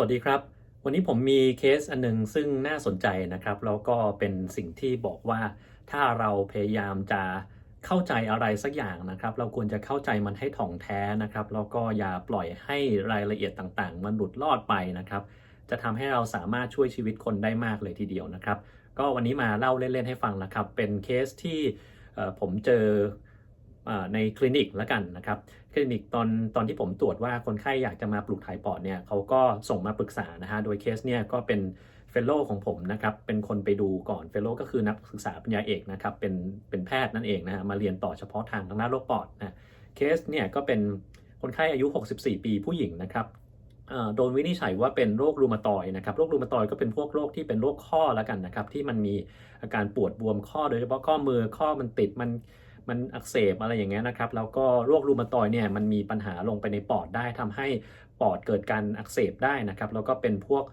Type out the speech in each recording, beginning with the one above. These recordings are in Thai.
วัสดีครับ วันนี้ผมมีเคสอันหนึงซึ่งน่าสนใจนะครับ แล้วก็เป็นสิ่งที่บอกว่าถ้าเราพยายามจะเข้าใจอะไรสักอย่างนะครับ เราควรจะเข้าใจมันให้ถ่องแท้นะครับ แล้วก็อย่าปล่อยให้รายละเอียดต่างๆ มันหลุดลอดไปนะครับ จะทำให้เราสามารถช่วยชีวิตคนได้มากเลยทีเดียวนะครับ ก็วันนี้มาเล่าเล่นๆให้ฟังนะครับ เป็นเคสที่ผมเจอ ในคลินิกแล้วกันนะครับคลินิกตอนตอนที่ผมตรวจว่าคนไข้อยากจะมาปลูกถ่ายปอดเนี่ยเขาก็ส่งมาปรึกษานะฮะโดยเคสเนี่ยก็เป็นเฟลโลของผมนะครับเป็นคนไปดูก่อนเฟลโลก็คือนักศึกษาปริญญาเอกนะครับเป็นเป็นแพทย์นั่นเองนะฮะมาเรียนต่อเฉพาะทางทางด้านโรคปอดนะเคสเนี่ยก็เป็นคนไข้อายุ 64 ปีผู้หญิงนะครับโดนวินิจฉัยว่าเป็นโรครูมาตอยนะครับโรครูมาตอยด์ก็เป็นพวกโรคที่เป็นโรคข้อแล้วกันนะครับที่มันมีอาการปวดบวมข้อโดยเฉพาะข้อมือข้อมันติดมัน มันอักเสบอะไรอย่างเงี้ยนะครับแล้วก็โรครูมาตอยเนี่ยมันมีปัญหาลงไปในปอดได้ทำให้ปอดเกิดการอักเสบได้นะครับแล้วก็เป็นพวก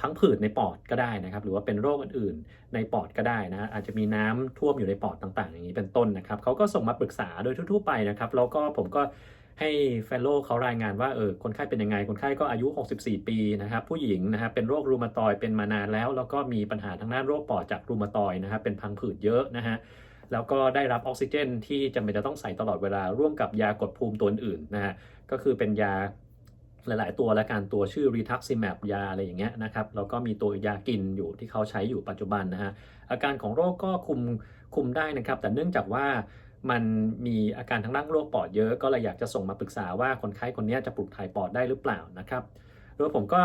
พังผืดในปอดก็ได้นะครับ หรือว่าเป็นโรคอื่นๆในปอดก็ได้นะอาจจะมีน้ำท่วมอยู่ในปอดต่าง ๆ อย่างนี้เป็นต้นนะครับเขาก็ส่งมาปรึกษาโดยทั่วๆไปนะครับแล้วก็ผมก็ให้เฟลโลเขารายงานว่าเออคนไข้เป็นยังไง คนไข้ก็อายุ 64 ปีนะครับ ผู้หญิงนะครับเป็นโรครูมาตอยเป็นมานานแล้ว แล้วก็มีปัญหาทางด้านโรคปอดจากรูมาตอยนะครับเป็นพังผืดเยอะนะฮะ แล้วก็ได้รับออกซิเจน ที่จำเป็นจะต้องใส่ตลอดเวลาร่วมกับยากดภูมิตัวอื่นนะฮะก็คือเป็นยาหลาย ๆ ตัวและการตัวชื่อ rituximab ยาอะไรอย่างเงี้ยนะครับแล้วก็มีตัวยากินอยู่ที่เขาใช้อยู่ปัจจุบันนะฮะอาการของโรคก็คุมคุมได้นะครับ แต่เนื่องจากว่ามันมีอาการทางด้านโรคปอดเยอะก็เลยอยากจะส่งมาปรึกษาว่าคนไข้คนนี้จะปลูกถ่ายปอดได้หรือเปล่านะครับโดยผมก็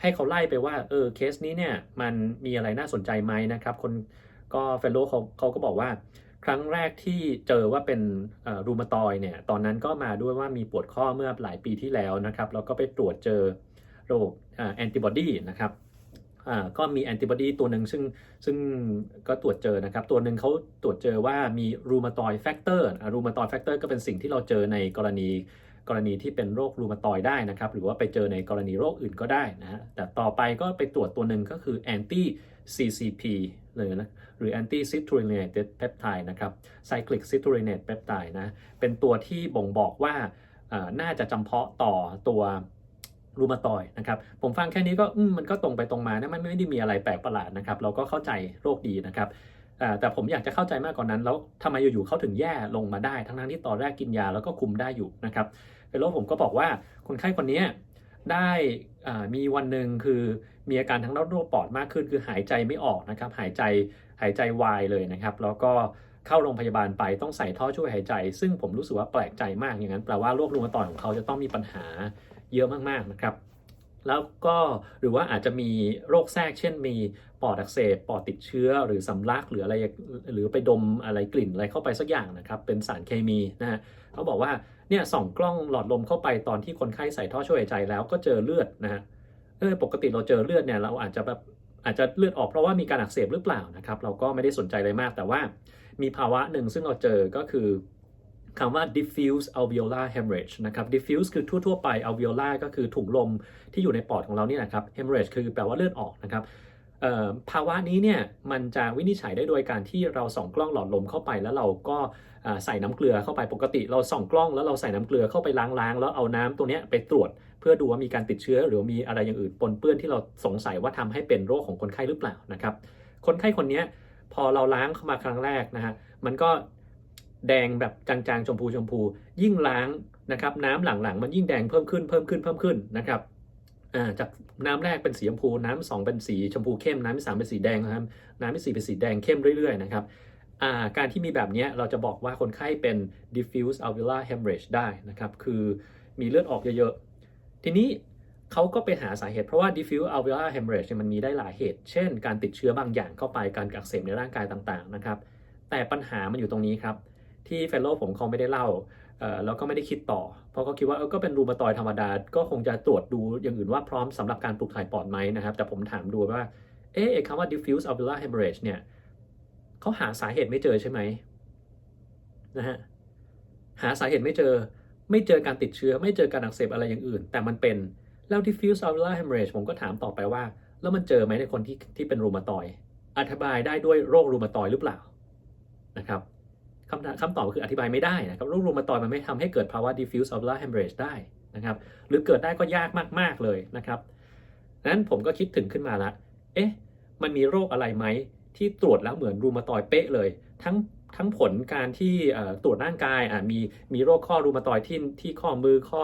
ให้เขาไล่ไปว่าเออเคสนี้เนี่ยมันมีอะไรน่าสนใจไหมนะครับ คน ก็เฟลโลเขาเขาก็บอกว่า ครั้งแรกที่เจอว่าเป็นรูมาตอยเนี่ยตอนนั้นก็มาด้วยว่ามีปวดข้อเมื่อหลายปีที่แล้วนะครับแล้วก็ไปตรวจเจอโรคแอนติบอดีนะครับก็มีแอนติบอดีตัวหนึ่งซึ่งซึ่งก็ตรวจเจอนะครับ ตัวหนึ่งเขาตรวจเจอว่ามีรูมาตอยแฟกเตอร์รูมาตอยแฟกเตอร์ก็เป็นสิ่งที่เราเจอในกรณีกรณีที่เป็นโรครูมาตอยได้นะครับ หรือว่าไปเจอในกรณีโรคอื่นก็ได้นะฮะแต่ต่อไปก็ไปตรวจตัวหนึ่งก็คือแอนตี้ CCP เลยนะหรือ anti citrullinated peptide นะครับ cyclic citrullinated peptide นะเป็นตัวที่บ่งบอกว่าน่าจะจำเพาะต่อตัวรูมาตอยนะครับผมฟังแค่นี้ก็มมันก็ตรงไปตรงมานะมันไม่ได้มีอะไรแปลกประหลาดนะครับเราก็เข้าใจโรคดีนะครับแต่ผมอยากจะเข้าใจมากกว่านั้น แล้วทำไมอยู่ๆเขาถึงแย่ลงมาได้ ทั้งๆที่ตอนแรกกินยาแล้วก็คุมได้อยู่นะครับเฟลโลผมก็บอกว่าคนไข้คนนี้ได้มีวันหนึ่งคือ มีอาการทางด้านโรคปอดมากขึ้น คือหายใจไม่ออกนะครับ หายใจหายใจวายเลยนะครับ แล้วก็เข้าโรงพยาบาลไปต้องใส่ท่อช่วยหายใจ ซึ่งผมรู้สึกว่าแปลกใจมากอย่างนั้นแปลว่าโรครูมาตอยด์ของเขาจะต้องมีปัญหาเยอะมากๆนะครับ แล้วก็หรือว่าอาจจะมีโรคแทรก เช่น มีปอดอักเสบปอดติดเชื้อหรือสำลักหรืออะไรหรือไปดมอะไรกลิ่นอะไรเข้าไปสักอย่างนะครับ เป็นสารเคมีนะฮะเขาบอกว่าเนี่ยส่องกล้องหลอดลมเข้าไปตอนที่คนไข้ใส่ท่อช่วยหายใจแล้วก็เจอเลือดนะฮะ เออปกติเราเจอเลือดเนี่ยเราอาจจะแบบอาจจะเลือดออกเพราะว่ามีการอักเสบหรือเปล่านะครับเราก็ไม่ได้สนใจอะไรมากแต่ว่ามีภาวะหนึ่งซึ่งเราเจอก็คือคำว่า diffuse alveolar hemorrhage นะครับ diffuse คือทั่ว ๆ ไป alveolar ก็คือถุงลมที่อยู่ในปอดของเราเนี่ยนะครับ hemorrhage คือแปลว่าเลือดออกนะครับภาวะนี้เนี่ยมันจะวินิจฉัยได้โดยการที่เราส่องกล้องหลอดลมเข้าไปแล้วเราก็ ใส่น้ำเกลือเข้าไปปกติ เราส่องกล้องแล้วเราใส่น้ำเกลือเข้าไปล้างๆ แล้วเอาน้ำตัวนี้ไปตรวจ เพื่อดูว่ามีการติดเชื้อ หรือมีอะไรอย่างอื่นปนเปื้อนที่เราสงสัยว่าทำให้เป็นโรคของคนไข้หรือเปล่านะครับ คนไข้คนนี้พอเราล้างเข้ามาครั้งแรกนะฮะมันก็แดงแบบจางๆชมพูชมพู ยิ่งล้างนะครับน้ำหลังๆ มันยิ่งแดงเพิ่มขึ้นเพิ่มขึ้นเพิ่มขึ้นนะครับจากน้ำแรกเป็นสีชมพู น้ำสองเป็นสีชมพูเข้ม น้ำที่สามเป็นสีแดงนะครับน้ำที่สี่เป็นสีแดงเข้มเรื่อยๆนะครับ การที่มีแบบนี้เราจะบอกว่าคนไข้เป็น diffuse alveolar hemorrhage ได้นะครับ คือมีเลือดออกเยอะๆ ทีนี้เขาก็ไปหาสาเหตุเพราะว่า diffuse alveolar hemorrhage มันมีได้หลายเหตุ เช่น การติดเชื้อบางอย่างเข้าไปการอักเสบในร่างกายต่างๆนะครับ แต่ปัญหามันอยู่ตรงนี้ครับ ที่เฟลโลผมเขาไม่ได้เล่าเอ่อแล้วก็ไม่ได้คิดต่อ เพราะเขาคิดว่าเออก็เป็นรูมาตอยธรรมดา ก็คงจะตรวจดูอย่างอื่นว่าพร้อมสำหรับการปลูกถ่ายปอดไหมนะครับ แต่ผมถามดูว่า เอ๊ะไอ้คำว่า diffuse alveolar hemorrhage เนี่ย เขาหาสาเหตุไม่เจอใช่ไหมนะฮะหาสาเหตุไม่เจอ ไม่เจอการติดเชื้อ ไม่เจอการอักเสบอะไรอย่างอื่น แต่มันเป็นแล้ว diffuse alveolar hemorrhage ผมก็ถามต่อไปว่า แล้วมันเจอไหมในคนที่ที่เป็นรูมาตอยอธิบายได้ด้วยโรครูมาตอยหรือเปล่านะครับคำถามคำตอบคืออธิบายไม่ได้นะครับโรครูมาตอยมันไม่ทำให้เกิดภาวะ diffuse alveolar hemorrhage ได้นะครับหรือเกิดได้ก็ยากมาก ๆ เลยนะครับนั้นผมก็คิดถึงขึ้นมาละ เอ๊ะ มันมีโรคอะไรไหม ที่ตรวจแล้วเหมือนรูมาตอยเป๊ะเลย ทั้งทั้งผลการที่ตรวจร่างกายมีมีโรคข้อรูมาตอยที่ที่ข้อมือข้อ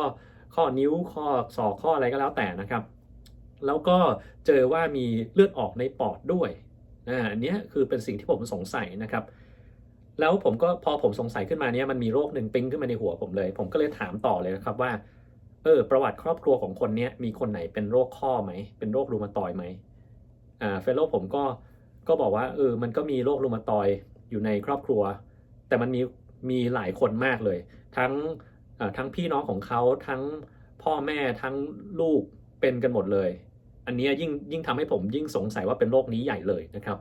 ข้อนิ้วข้อศอกข้ออะไรก็แล้วแต่นะครับ แล้วก็เจอว่ามีเลือดออกในปอดด้วยอันนี้คือเป็นสิ่งที่ผมสงสัยนะครับแล้วผมก็พอผมสงสัยขึ้นมาเนี้ยมันมีโรคหนึ่งปิ๊งขึ้นมาในหัวผมเลย ผมก็เลยถามต่อเลยนะครับว่าเออประวัติครอบครัวของคนเนี้ยมีคนไหนเป็นโรคข้อไหมเป็นโรครูมาตอยไหมอ่าเฟลโลผมก็ ก็บอกว่าเออมันก็มีโรครูมาตอยอยู่ในครอบครัว แต่มันมีมีหลายคนมากเลย ทั้งทั้งพี่น้องของเขาทั้งพ่อแม่ทั้งลูกเป็นกันหมดเลย อันเนี้ยยิ่งยิ่งทำให้ผมยิ่งสงสัยว่าเป็นโรคนี้ใหญ่เลยนะครับ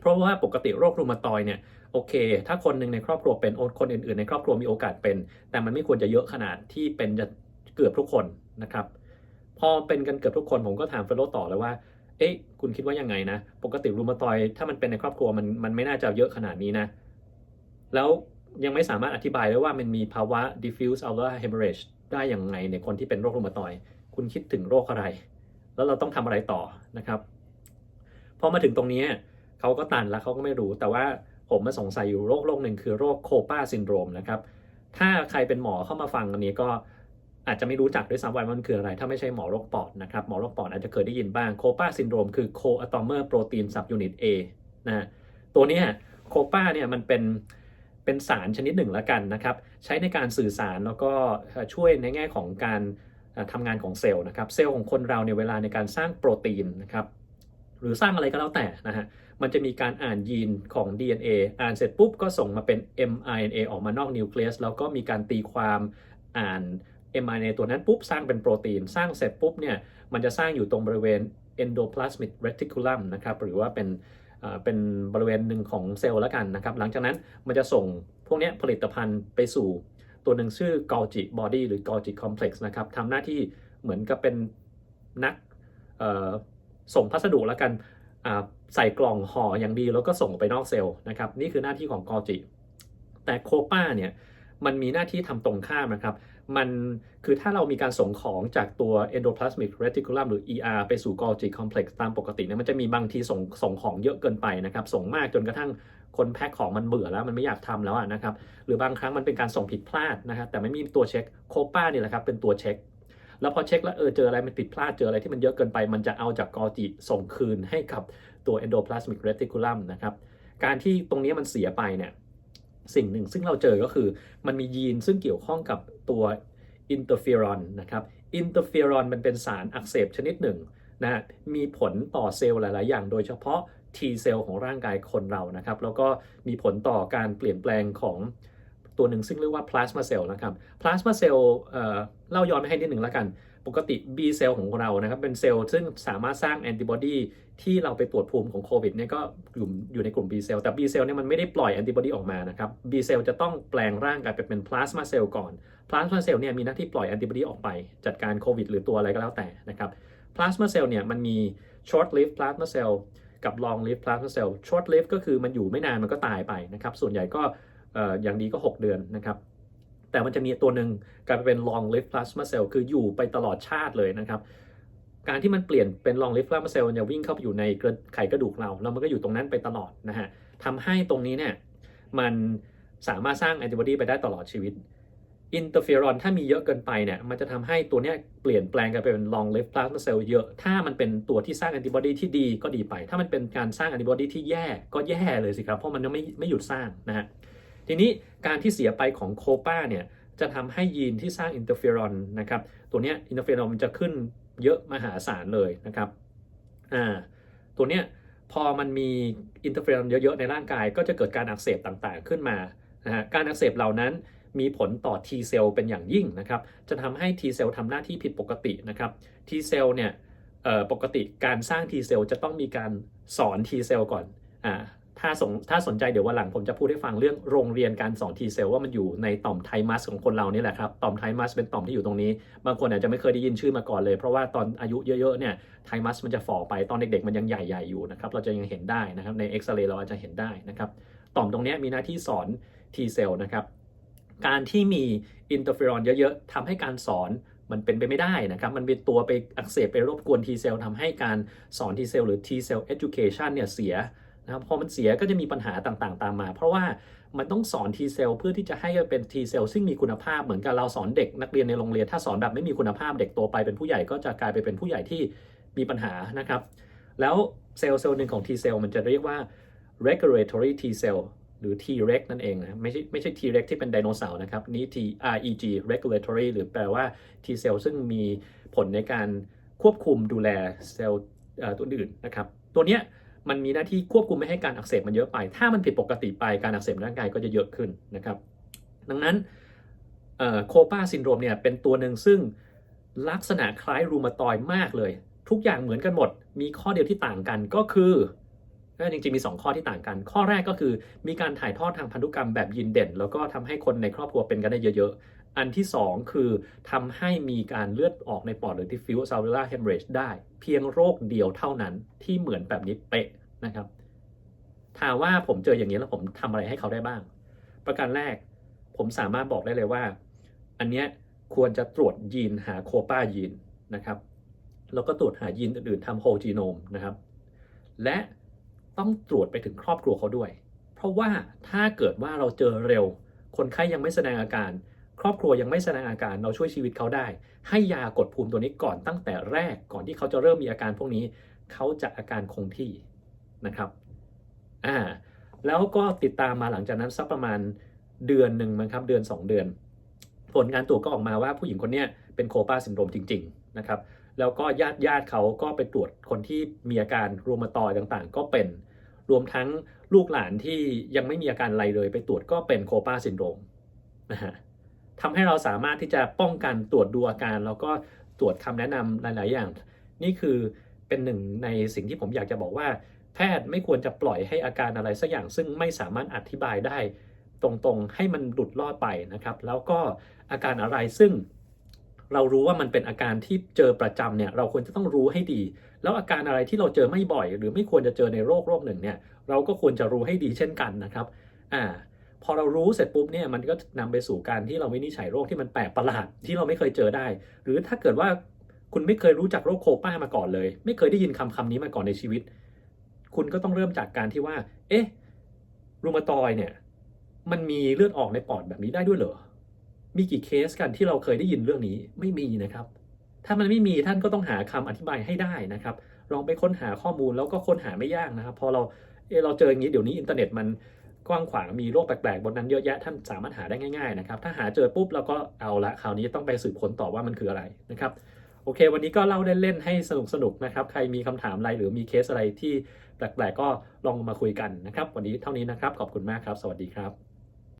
เพราะว่าปกติโรครูมาตอยเนี่ยโอเค ถ้าคนหนึ่งในครอบครัวเป็นคนอื่นๆ ในครอบครัวมีโอกาสเป็น แต่มันไม่ควรจะเยอะขนาดที่เป็นจะเกือบทุกคนนะครับ พอเป็นกันเกือบทุกคนผมก็ถามเฟลโลต่อเลยว่า เอ๊ะคุณคิดว่ายังไงนะ ปกติรูมาตอยถ้ามันเป็นในครอบครัวมันมันไม่น่าจะเยอะขนาดนี้นะ แล้วยังไม่สามารถอธิบายได้ว่ามันมีภาวะ diffuse alveolar hemorrhage ได้อย่างไงในคนที่เป็นโรครูมาตอย คุณคิดถึงโรคอะไร แล้วเราต้องทำอะไรต่อนะครับ พอมาถึงตรงนี้เขาก็ตันแล้วเขาก็ไม่รู้ แต่ว่าผมมาสงสัยอยู่โรคโรคหนึ่งคือโรคโคปาซินโดรมนะครับ ถ้าใครเป็นหมอเข้ามาฟังอันนี้ก็ อาจจะไม่รู้จักด้วยซ้ำว่ามันคืออะไร ถ้าไม่ใช่หมอโรคปอดนะครับ หมอโรคปอดอาจจะเคยได้ยินบ้างโคปาซินโดรมคือโคอะตอมเมอร์โปรตีนซับยูนิต A นะตัวนี้โคปาเนี่ยมันเป็นเป็นสารชนิดหนึ่งละกันนะครับ ใช้ในการสื่อสารแล้วก็ช่วยในแง่ของการทำงานของเซลล์นะครับเซลล์ของคนเราเนี่ยเวลาในการสร้างโปรตีนนะครับหรือสร้างอะไรก็แล้วแต่นะฮะมันจะมีการอ่านยีนของ DNA อ่านเสร็จปุ๊บก็ส่งมาเป็น mRNA ออกมานอกนิวเคลียสแล้วก็มีการตีความอ่าน mRNA ตัวนั้นปุ๊บสร้างเป็นโปรตีน สร้างเสร็จปุ๊บเนี่ยมันจะสร้างอยู่ตรงบริเวณ endoplasmic reticulum นะครับหรือว่าเป็นเป็นบริเวณหนึ่งของเซลล์แล้วกันนะครับ หลังจากนั้นมันจะส่งพวกนี้ผลิตภัณฑ์ไปสู่ตัวหนึ่งชื่อ Golgi body หรือ Golgi complex นะครับทำหน้าที่เหมือนกับเป็นนักส่งพัสดุแล้วกันใส่กล่องห่ออย่างดีแล้วก็ส่งไปนอกเซลล์นะครับ นี่คือหน้าที่ของกอจิแต่โคป้าเนี่ยมันมีหน้าที่ทำตรงข้ามนะครับ มันคือถ้าเรามีการส่งของจากตัว endoplasmic reticulum หรือ ER ไปสู่ Golgi complex ตามปกติเนี่ยมันจะมีบางทีส่งส่งของเยอะเกินไปนะครับ ส่งมากจนกระทั่งคนแพ็คของมันเบื่อแล้วมันไม่อยากทำแล้วนะครับ หรือบางครั้งมันเป็นการส่งผิดพลาดนะครับแต่ไม่มีตัวเช็คโคป้านี่แหละครับเป็นตัวเช็ค แล้วพอเช็คแล้วเออเจออะไรมันผิดพลาดเจออะไรที่มันเยอะเกินไป มันจะเอาจากกอจิส่งคืนให้กับตัว endoplasmic reticulum นะครับการที่ตรงนี้มันเสียไปเนี่ย สิ่งหนึ่งซึ่งเราเจอก็คือมันมียีนซึ่งเกี่ยวข้องกับตัวอินเตอร์เฟอรอนนะครับอินเตอร์เฟอรอนมันเป็นสารอักเสบชนิดหนึ่งนะมีผลต่อเซลล์หลาย ๆ อย่างโดยเฉพาะ T เซลล์ของร่างกายคนเรานะครับ แล้วก็มีผลต่อการเปลี่ยนแปลงของ ตัวหนึ่งซึ่งเรียกว่า plasma cell นะครับ plasma cell เอ่อเล่าย้อนให้นิดหนึ่งแล้วกัน ปกติ B เซลล์ของเรานะครับ เป็นเซลล์ซึ่งสามารถสร้างแอนติบอดีที่เราไปตรวจภูมิของโควิดเนี่ยก็อยู่อยู่ในกลุ่ม B เซลล์แต่ B เซลล์เนี่ยมันไม่ได้ปล่อยแอนติบอดีออกมานะครับ B เซลล์จะต้องแปลงร่างกลายไปเป็น plasma cell ก่อน plasma cell เนี่ยมีหน้าที่ปล่อยแอนติบอดีออกไป จัดการโควิดหรือตัวอะไรก็แล้วแต่นะครับ plasma cell เนี่ยมันมี short lived plasma cell กับ long lived plasma cell short lived ก็คือมันอยู่ไม่นานมันก็ตายไปนะครับส่วนใหญ่ก็ อย่างดีก็ 6 เดือนนะครับแต่มันจะมีตัวหนึ่งกลายเป็น long live plasma cell คืออยู่ไปตลอดชาติเลยนะครับ การที่มันเปลี่ยนเป็น long live plasma cell จะวิ่งเข้าไปอยู่ในไขกระดูกเรา แล้วมันก็อยู่ตรงนั้นไปตลอดนะฮะทำให้ตรงนี้เนี่ยมันสามารถสร้างแอนติบอดีไปได้ตลอดชีวิตอินเตอร์เฟอรอนถ้ามีเยอะเกินไปเนี่ยมันจะทำให้ตัวเนี้ยเปลี่ยนแปลงกันเป็น long lived plasma cell เยอะ ถ้ามันเป็นตัวที่สร้างแอนติบอดีที่ดีก็ดีไป ถ้ามันเป็นการสร้างแอนติบอดีที่แย่ก็แย่เลยสิครับ เพราะมันไม่ไม่หยุดสร้างนะฮะ ทีนี้การที่เสียไปของโคปาเนี่ยจะทำให้ยีนที่สร้างอินเตอร์เฟอรอนนะครับตัวนี้อินเตอร์เฟอรอนมันจะขึ้นเยอะมหาศาลเลยนะครับอ่าตัวเนี้ยพอมันมีอินเตอร์เฟอรอนเยอะๆในร่างกาย ก็จะเกิดการอักเสบต่างๆขึ้นมานะฮะการอักเสบเหล่านั้นมีผลต่อ T เซลล์เป็นอย่างยิ่งนะครับ จะทำให้ T เซลล์ทำหน้าที่ผิดปกตินะครับ T เซลล์เนี่ยปกติการสร้าง T เซลล์จะต้องมีการสอน T เซลล์ก่อนอ่า ถ้าสนถ้าสนใจเดี๋ยววันหลังผมจะพูดให้ฟังเรื่องโรงเรียนการสอน T เซลว่ามันอยู่ในต่อมไทมัสของคนเรานี่แหละครับ ต่อมไทมัสเป็นต่อมที่อยู่ตรงนี้ บางคนอาจจะไม่เคยได้ยินชื่อมาก่อนเลย เพราะว่าตอนอายุเยอะๆเนี่ยไทมัสมันจะฝ่อไปตอนเด็กๆมันยังใหญ่ๆอยู่นะครับ เราจะยังเห็นได้นะครับ ในเอ็กซเรย์เราอาจจะเห็นได้นะครับ ต่อมตรงนี้มีหน้าที่สอน T เซลนะครับ การที่มีอินเตอร์เฟอรอนเยอะๆทำให้การสอนมันเป็นไปไม่ได้นะครับ มันเป็นตัวไปอักเสบไปรบกวน T cell ทำให้การสอน T cell หรือ T cell education เนี่ยเสีย นะครับพอมันเสียก็จะมีปัญหาต่างๆ ตามมา เพราะว่ามันต้องสอน T cell เพื่อที่จะให้เป็น T cell ซึ่งมีคุณภาพเหมือนกับเราสอนเด็กนักเรียนในโรงเรียนถ้าสอนแบบไม่มีคุณภาพเด็กโตไปเป็นผู้ใหญ่ก็จะกลายไปเป็นผู้ใหญ่ที่มีปัญหานะครับ แล้วเซลล์เซลล์หนึ่งของ T cell มันจะเรียกว่า regulatory T cell หรือ T-reg นั่นเองนะไม่ใช่ไม่ใช่ T-reg ที่เป็นไดโนเสาร์นะครับ นี่ T reg regulatory หรือแปลว่า T cell ซึ่งมีผลในการควบคุมดูแลเซลล์ตัวอื่นนะครับ ตัวเนี้ย มันมีหน้าที่ควบคุมไม่ให้การอักเสบมันเยอะไป ถ้ามันผิดปกติไปการอักเสบในร่างกายก็จะเยอะขึ้นนะครับ ดังนั้นโคปาซินโดรมเนี่ยเป็นตัวหนึ่งซึ่งลักษณะคล้ายรูมาตอยมากเลย ทุกอย่างเหมือนกันหมด มีข้อเดียวที่ต่างกันก็คือจริงๆมี 2 ข้อที่ต่างกัน ข้อแรกก็คือมีการถ่ายทอดทางพันธุกรรมแบบยีนเด่น แล้วก็ทำให้คนในครอบครัวเป็นกันได้เยอะๆ อันที่ 2 คือทำให้มีการเลือดออกในปอดหรือ diffuse cellular hemorrhage ได้ เพียงโรคเดียวเท่านั้นที่เหมือนแบบนี้เป๊ะนะครับถามว่าผมเจออย่างนี้แล้วผมทำอะไรให้เขาได้บ้าง ประการแรกผมสามารถบอกได้เลยว่า อันเนี้ยควรจะตรวจยีนหาโคปายีนนะครับแล้วก็ตรวจหายีนอื่นๆทำโฮจีโนมนะครับ และต้องตรวจไปถึงครอบครัวเขาด้วย เพราะว่าถ้าเกิดว่าเราเจอเร็ว คนไข้ยังไม่แสดงอาการ ครอบครัวยังไม่แสดงอาการเราช่วยชีวิตเขาได้ ให้ยากดภูมิตัวนี้ก่อนตั้งแต่แรกก่อนที่เขาจะเริ่มมีอาการพวกนี้ เขาจะอาการคงที่นะครับอ่าแล้วก็ติดตามมาหลังจากนั้นสักประมาณเดือนหนึ่งมั้งครับเดือน 2 เดือน ผลการตรวจก็ออกมาว่าผู้หญิงคนนี้เป็นโคปาซินโดรมจริง ๆนะครับ แล้วก็ญาติญาติเขาก็ไปตรวจคนที่มีอาการรูมาตอยต่างๆ ก็เป็น รวมทั้งลูกหลานที่ยังไม่มีอาการอะไรเลย ไปตรวจก็เป็นโคปาซินโดรมนะฮะ ทำให้เราสามารถที่จะป้องกันตรวจดูอาการ แล้วก็ตรวจคำแนะนำหลาย ๆ อย่าง นี่คือเป็นหนึ่งในสิ่งที่ผมอยากจะบอกว่า แพทย์ไม่ควรจะปล่อยให้อาการอะไรสักอย่าง ซึ่งไม่สามารถอธิบายได้ ตรงๆ ให้มันหลุดลอดไปนะครับ แล้วก็อาการอะไรซึ่งเรารู้ว่ามันเป็นอาการที่เจอประจำเนี่ยเราควรจะต้องรู้ให้ดี แล้วอาการอะไรที่เราเจอไม่บ่อย หรือไม่ควรจะเจอในโรคโรคหนึ่งเนี่ยเราก็ควรจะรู้ให้ดีเช่นกันนะครับอ่า พอเรารู้เสร็จปุ๊บเนี่ยมันก็นำไปสู่การที่เราวินิจฉัยโรคที่มันแปลกประหลาดที่เราไม่เคยเจอได้ หรือถ้าเกิดว่าคุณไม่เคยรู้จักโรคโคป้ามาก่อนเลย ไม่เคยได้ยินคำคำนี้มาก่อนในชีวิต คุณก็ต้องเริ่มจากการที่ว่า เอ๊ะรูมาตอยเนี่ย มันมีเลือดออกในปอดแบบนี้ได้ด้วยเหรอ มีกี่เคสกันที่เราเคยได้ยินเรื่องนี้ไม่มีนะครับ ถ้ามันไม่มีท่านก็ต้องหาคำอธิบายให้ได้นะครับลองไปค้นหาข้อมูลแล้วก็ค้นหาไม่ยากนะครับ พอเราเออเราเจออย่างนี้เดี๋ยวนี้อินเทอร์เน็ตมัน กว้างขวางมีโรคแปลกๆบนนั้นเยอะแยะท่านสามารถหาได้ง่ายๆนะครับถ้าหาเจอปุ๊บเราก็เอาละคราวนี้ต้องไปสืบค้นต่อว่ามันคืออะไรนะครับโอเค วันนี้ก็เล่าเล่นๆให้สนุกๆนะครับใครมีคำถามอะไรหรือมีเคสอะไรที่แปลกๆก็ลองมาคุยกันนะครับ วันนี้เท่านี้นะครับขอบคุณมากครับ สวัสดีครับ